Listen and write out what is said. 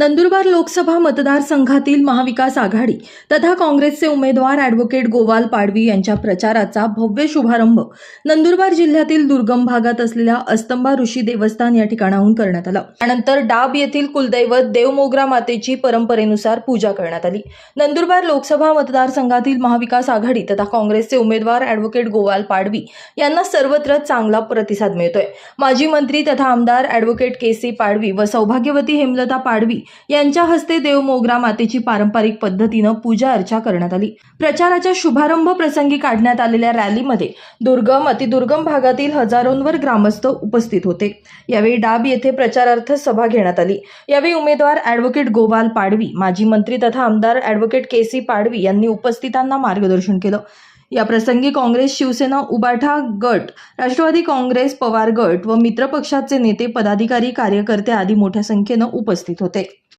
नंदुरबार लोकसभा मतदारसंघातील महाविकास आघाडी तथा काँग्रेसचे उमेदवार ॲडव्होकेट गोवाल पाडवी यांच्या प्रचाराचा भव्य शुभारंभ नंदुरबार जिल्ह्यातील दुर्गम भागात असलेल्या अस्तंबा ऋषी देवस्थान या ठिकाणाहून करण्यात आलं. त्यानंतर डाब येथील कुलदैवत देवमोगरा मातेची परंपरेनुसार पूजा करण्यात आली. नंदुरबार लोकसभा मतदारसंघातील महाविकास आघाडी तथा काँग्रेसचे उमेदवार ॲडव्होकेट गोवाल पाडवी यांना सर्वत्र चांगला प्रतिसाद मिळतोय. माजी मंत्री तथा आमदार ॲडव्होकेट के सी पाडवी व सौभाग्यवती हेमलता पाडवी यांच्या हस्ते देवमोगरा मातेची पारंपरिक पद्धतीनं पूजा अर्चा करण्यात आली. प्रचाराच्या शुभारंभ प्रसंगी काढण्यात आलेल्या रॅलीमध्ये दुर्गम अतिदुर्गम भागातील हजारोंवर ग्रामस्थ उपस्थित होते. यावेळी डाब येथे प्रचारार्थ सभा घेण्यात आली. यावेळी उमेदवार अॅडव्होकेट गोवाल पाडवी माजी मंत्री तथा आमदार अॅडव्होकेट के सी पाडवी यांनी उपस्थितांना मार्गदर्शन केलं. या प्रसंगी काँग्रेस शिवसेना उबाठा गट राष्ट्रवादी काँग्रेस पवार गट व मित्रपक्षाचे नेते पदाधिकारी कार्यकर्ते आदी मोठ्या संख्येनं उपस्थित होते.